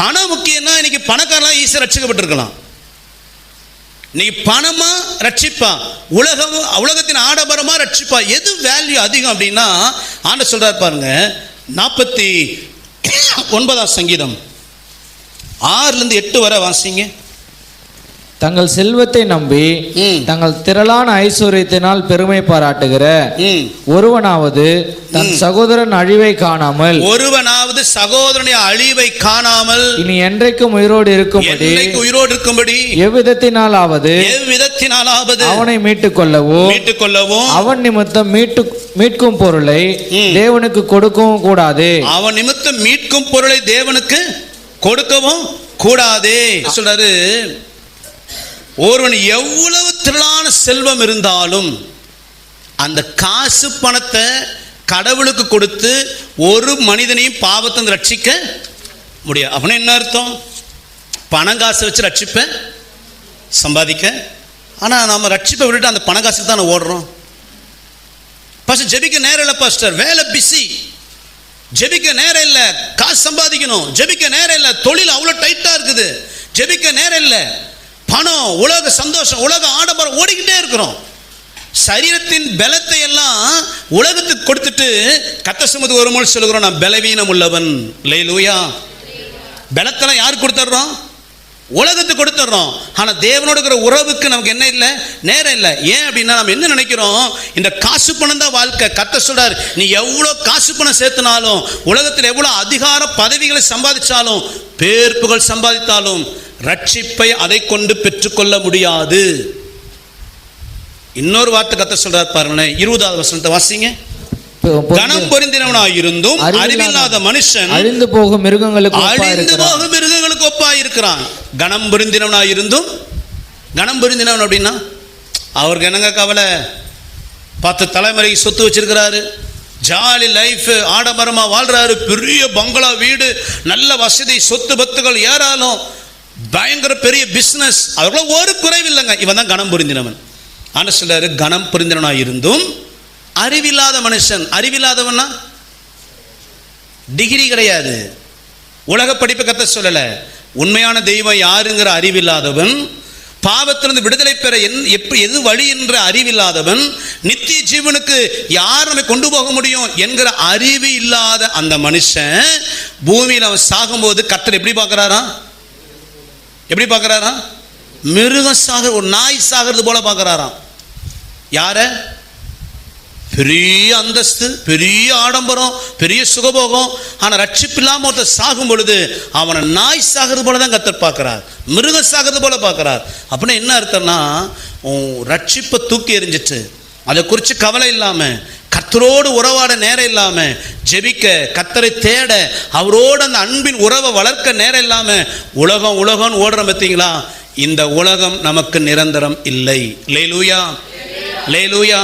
பணம் முக்கியம்னா இன்னைக்கு பணக்காரலாம் ஈஸியாக ரட்சிக்கப்பட்டிருக்கலாம். இன்னைக்கு பணமா ரட்சிப்பா. உலகம் உலகத்தின் ஆடம்பரமா ரட்சிப்பா. எது வேல்யூ அதிகம் அப்படின்னா ஆண்ட சொல்றாரு பாருங்க நாற்பத்தி ஒன்பதாம் சங்கீதம். ஆறுலேருந்து எட்டு வரை வாசிங்க. தங்கள் செல்வத்தை நம்பி. தங்கள் திரளான ஐஸ்வர்யத்தினால் பெருமை பாராட்டுகிற. ஒருவனாவது தன் சகோதரன் அழிவை காணாமல் ஒருவனாவது சகோதரனுடைய அழிவை காணாமல் இனி என்றைக்கும் உயிரோடு இருக்கும்படி உயிரோடு இருக்கும்படி எவ்விதத்தினாலாவது எவ்விதத்தினாலாவது அவனை மீட்டுக் கொள்ளவோ மீட்டுக் கொள்ளவும் அவன் நிமித்தம் மீட்டு மீட்கும் பொருளை. தேவனுக்கு கொடுக்கவும் கூடாது அவன் நிமித்தம் மீட்கும் பொருளை தேவனுக்கு கொடுக்கவும் கூடாது சொல்றாரு ஒருவன் எவ்வளவு திரளான செல்வம் இருந்தாலும் அந்த காசு பணத்தை கடவுளுக்கு கொடுத்து ஒரு மனிதனையும் பாவத்தை ரட்சிக்க முடியாது. அப்படின்னு என்ன அர்த்தம்? பணம் காசு வச்சு ரட்சிப்ப? சம்பாதிக்க? ஆனால் நம்ம ரட்சிப்பை விட்டுட்டு அந்த பண காசுக்கு தானே ஓடுறோம். பாஸ்டர் ஜெபிக்க நேரம் இல்லை பாஸ்டர் வேலை பிஸி ஜெபிக்க நேரம் இல்லை காசு சம்பாதிக்கணும். ஜெபிக்க நேரம் இல்லை தொழில் அவ்வளோ டைட்டாக இருக்குது. ஜெபிக்க நேரம் இல்லை. பணம் உலக சந்தோஷம் உலக ஆடம்பரம் ஓடிக்கிட்டே இருக்கிறோம். சரீரத்தின் பலத்தை எல்லாம் உலகத்துக்கு கொடுத்துட்டு கத்த சுமது ஒரு மொழி சொல்லுகிறோம் நான் பலவீனம் உள்ளவன். லே லூயா பலத்தெல்லாம் யாருக்கு கொடுத்துட்றோம்? உலகத்துக்கு கொடுத்துட்றோம். ஆனால் தேவனோட இருக்கிற உறவுக்கு நமக்கு என்ன இல்லை? நேரம் இல்லை. ஏன் அப்படின்னா நம்ம என்ன நினைக்கிறோம்? இந்த காசு பணம் தான் வாழ்க்கை. கத்த சொல்றார் நீ எவ்வளோ காசு பணம் சேர்த்துனாலும் உலகத்தில் எவ்வளோ அதிகார பதவிகளை சம்பாதிச்சாலும் பேர்ப்புகள் சம்பாதித்தாலும் ரட்சிப்பை அதை கொண்டு பெற்றுக்கொள்ள முடியாது. இன்னொரு வார்த்தை கத்த சொல்றார் பாருங்களேன். இருபதாவது வசனத்தை வாசிங்க. பொ- பொ- கணம் பொருந்தினவனாய் இருந்தும் அறிவில்லாத- மனுஷன் அழிந்து போகும் மிருகங்களுக்கு ஒப்பா அழிந்து போகும் மிருகங்களுக்கு ஒப்பாய் இருக்கிறான் கணம் பொருந்தினவனாய் இருந்தும் கணம் பொருந்தினவன் அப்படின்னா அவருக்கு என்னங்க கவலை? பத்து தலைமுறை சொத்து வச்சிருக்கிறாரு. ஜாலி லைஃப் ஆடம்பரமா வாழ்றாரு. பெரிய பங்களா வீடு நல்ல வசதி சொத்து பத்துகள் ஏறாலும் பயங்கர பெரிய பிஸ்னஸ் அவர்கள ஒரு குறைவில்லைங்க. இவன் தான் கணம் புரிந்தினவன். ஆனால் சிலர் கணம் புரிந்தினவனாய் இருந்தும் அறிவில்லாத மனுஷன். அறிவில்லாதவன்னா டிகிரி கிடையாது. உலக படிப்பு கத்த சொல்லலை. உண்மையான தெய்வம் யாருங்கிற அறிவில்லாதவன் பாவத்திலிருந்து விடுதலை பெற என் எப்ப எது வழி என்ற அறிவில்லாதவன் நித்திய ஜீவனுக்கு யார் நம்மை கொண்டு போக முடியும் என்கிற அறிவு இல்லாத அந்த மனுஷன் பூமியில் அவன் சாகும்போது கத்தர் எப்படி பார்க்குறாரான் எப்படி பார்க்குறாராம்? மிருகம் சாக ஒரு நாய் சாகிறது போல பார்க்குறாராம். யார? பெரிய அந்தஸ்து பெரிய ஆடம்பரம் பெரிய சுகபோகம். ஆனால் ரட்சிப்பு இல்லாமல் ஒருத்தர் சாகும் பொழுது அவனை நாய் சாகிறது போல தான் கத்தர் பார்க்குறார். மிருகம் சாகிறது போல பார்க்குறார். அப்படின்னா என்ன அர்த்தம்னா உன் ரட்சிப்பை தூக்கி எறிஞ்சிட்டு அதை குறித்து கவலை இல்லாமல் கத்தரோடு உறவாட நேரம் இல்லாமல் ஜெபிக்க கத்தரை தேட அவரோடு அந்த அன்பின் உறவை வளர்க்க நேரம் இல்லாமல் உலகம் உலகம்னு ஓடுறோம் பார்த்தீங்களா? இந்த உலகம் நமக்கு நிரந்தரம் இல்லை. லேலூயா. லேலூயா.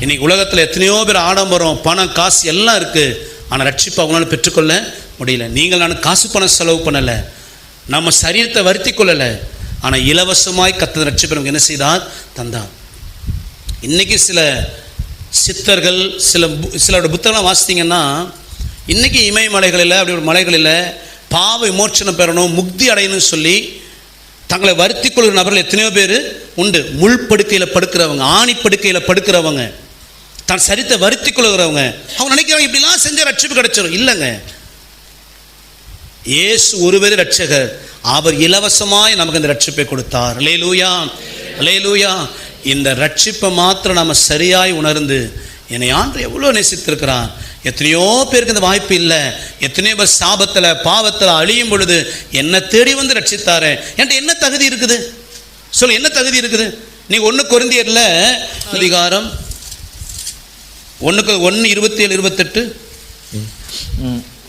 இன்னைக்கு உலகத்தில் எத்தனையோ பேர் ஆடம்பரம் பணம் காசு எல்லாம் இருக்குது ஆனால் ரட்சிப்பு அவங்களால பெற்றுக்கொள்ள முடியல. நீங்கள் நான் காசு பணம் செலவு பண்ணலை. நம்ம சரீரத்தை வருத்தி கொள்ளலை. ஆனால் இலவசமாய் கத்தது ரட்சிப்பு நமக்கு என்ன செய்தார்? தந்தார். இன்னைக்கு சில சித்தர்கள் சில பு- சிலரோட புத்தகம்லாம் வாசித்தீங்கன்னா இன்னைக்கு இமயமலைகளில் அப்படி ஒரு மலைகளில் பாவ விமோச்சனம் பெறணும் முக்தி அடையணும்னு சொல்லி தங்களை வருத்தி கொள்கிற நபர்கள் எத்தனையோ பேர் உண்டு. முள் படுக்கையில் படுக்கிறவங்க ஆணி படுக்கையில் படுக்கிறவங்க தன் சரித்தை வருத்தி கொள்கிறவங்க. அவங்க நினைக்கிறவங்க இப்படிலாம் செஞ்ச ரட்சிப்பு கிடைச்சிடும் இல்லைங்க. இயேசு ஒருவரே ரட்சகர் அவர் இலவசமாய் நமக்கு இந்த ரட்சிப்பை கொடுத்தார். லேலூயா லேலூயா இந்த ரட்சிப்பை மாத்திரம் நம்ம சரியாய் உணர்ந்து என்னை ஆண்டு எவ்வளோ நேசித்திருக்கிறான் எத்தனையோ பேருக்கு இந்த வாய்ப்பு இல்லை. எத்தனையோ பேர் சாபத்தில் பாவத்தில் அழியும் பொழுது என்ன தேடி வந்து ரட்சித்தாரே. என்கிட்ட என்ன தகுதி இருக்குது? சொல்லு என்ன தகுதி இருக்குது? நீ ஒன்று குருந்தியரில் அதிகாரம் ஒன்றுக்கு ஒன்று இருபத்தி ஏழு இருபத்தெட்டு.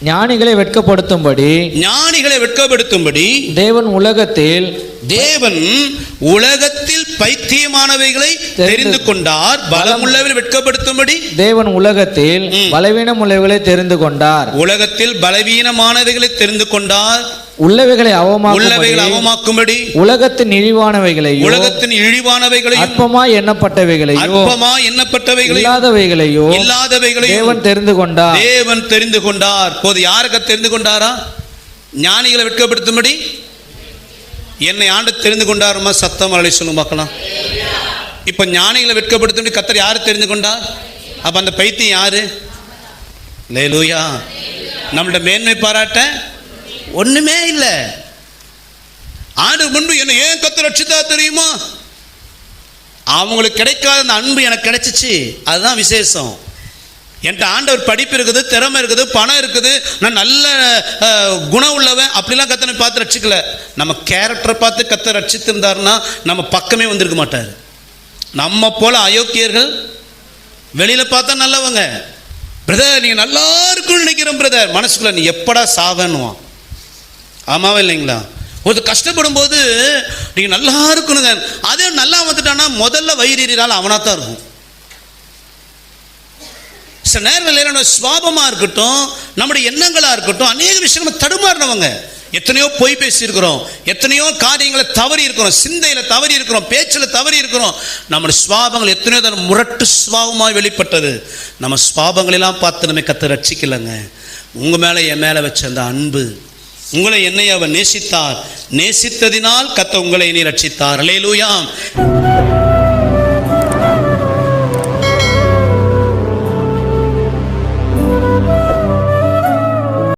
ஞானிகளை வெட்கப்படுத்தும்படி ஞானிகளை வெட்கப்படுத்தும்படி தேவன் உலகத்தில் தேவன் உலகத்தில் பைத்தியமானவைகளை தெரிந்து கொண்டார். பலமுள்ளவை வெட்கப்படுத்தும்படி தேவன் உலகத்தில். பலவீனம் உள்ளவைகளை தெரிந்து கொண்டார். உலகத்தில் பலவீனமானவைகளை தெரிந்து கொண்டார். உள்ளவைகளை அவமாக்கும்படி உள்ளவைகளை அவமாக்கும்படி உலகத்தின் இழிவானவைகளையோ உலகத்தின் இழிவானவைகளையும் அற்பமாய் எண்ணப்பட்டவைகளையோ அற்பமா எண்ணப்பட்டவைகளையும் இல்லாதவைகளையோ இல்லாதவைகளையும் தேவன் தெரிந்து கொண்டார். தேவன் தெரிந்து கொண்டார். போது யாருக்கு தெரிந்து கொண்டாரா? ஞானிகளை வெட்கப்படுத்தும்படி என்னை ஆண்டு தெரிந்து கொண்டாருமா? சத்தம் அலை சொல்லும் பார்க்கலாம் இப்போ ஞானிகளை வெட்கப்படுத்தும்படி கத்தர் யார் தெரிந்து கொண்டார் அப்போ அந்த பைத்தியம் யாரு? லேலூயா. நம்மள்ட்ட மேன்மை பாராட்ட ஒண்ணுமே இல்லை. ஆண்டு முன்பு என்ன ஏன் கத்தர் ரட்சித்தா தெரியுமா? அவங்களுக்கு கிடைக்காத அந்த அன்பு எனக்கு கிடைச்சிச்சு. அதுதான் விசேஷம். என்கிட்ட ஆண்டவர் படிப்பு இருக்குது திறமை இருக்குது பணம் இருக்குது. நான் நல்ல குணம் உள்ளவன் அப்படிலாம் கத்தனை பார்த்து ரட்சிக்கல. நம்ம கேரக்டரை பார்த்து கத்த ரட்சித்திருந்தாருன்னா நம்ம பக்கமே வந்திருக்க மாட்டார். நம்ம போல அயோக்கியர்கள் வெளியில் பார்த்தா நல்லவங்க. பிரதர் நீங்கள் நல்லா இருக்குன்னு நினைக்கிறேன் பிரதர் மனசுக்குள்ள நீ எப்படா சாகணுவான் ஆமாவே இல்லைங்களா? ஒரு கஷ்டப்படும் போது நீங்கள் நல்லா இருக்கணுங்க அதே நல்லா வந்துட்டானா முதல்ல வயிறால் அவனாக தான் இருக்கும். சில நேரங்களில் நம்ம சுவாபமா இருக்கட்டும் நம்முடைய எண்ணங்களாக இருக்கட்டும் அநேக விஷயம் நம்ம தடுமாறினவங்க. எத்தனையோ பொய் பேசியிருக்கிறோம் எத்தனையோ காரியங்களை தவறி இருக்கிறோம் சிந்தையில் தவறி இருக்கிறோம் பேச்சில் தவறி இருக்கிறோம். நம்முடைய சுவாபங்கள் எத்தனையோ தடவை முரட்டு சுவாபமாக வெளிப்பட்டது. நம்ம சுவாபங்களெல்லாம் பார்த்து நம்ம கற்று ரட்சிக்கலைங்க. உங்கள் மேலே என் மேலே வச்ச அந்த அன்பு உங்களை என்னை அவர் நேசித்தார். நேசித்ததினால் கத்த உங்களை இனி ரட்சித்தார். அலேலூயாம்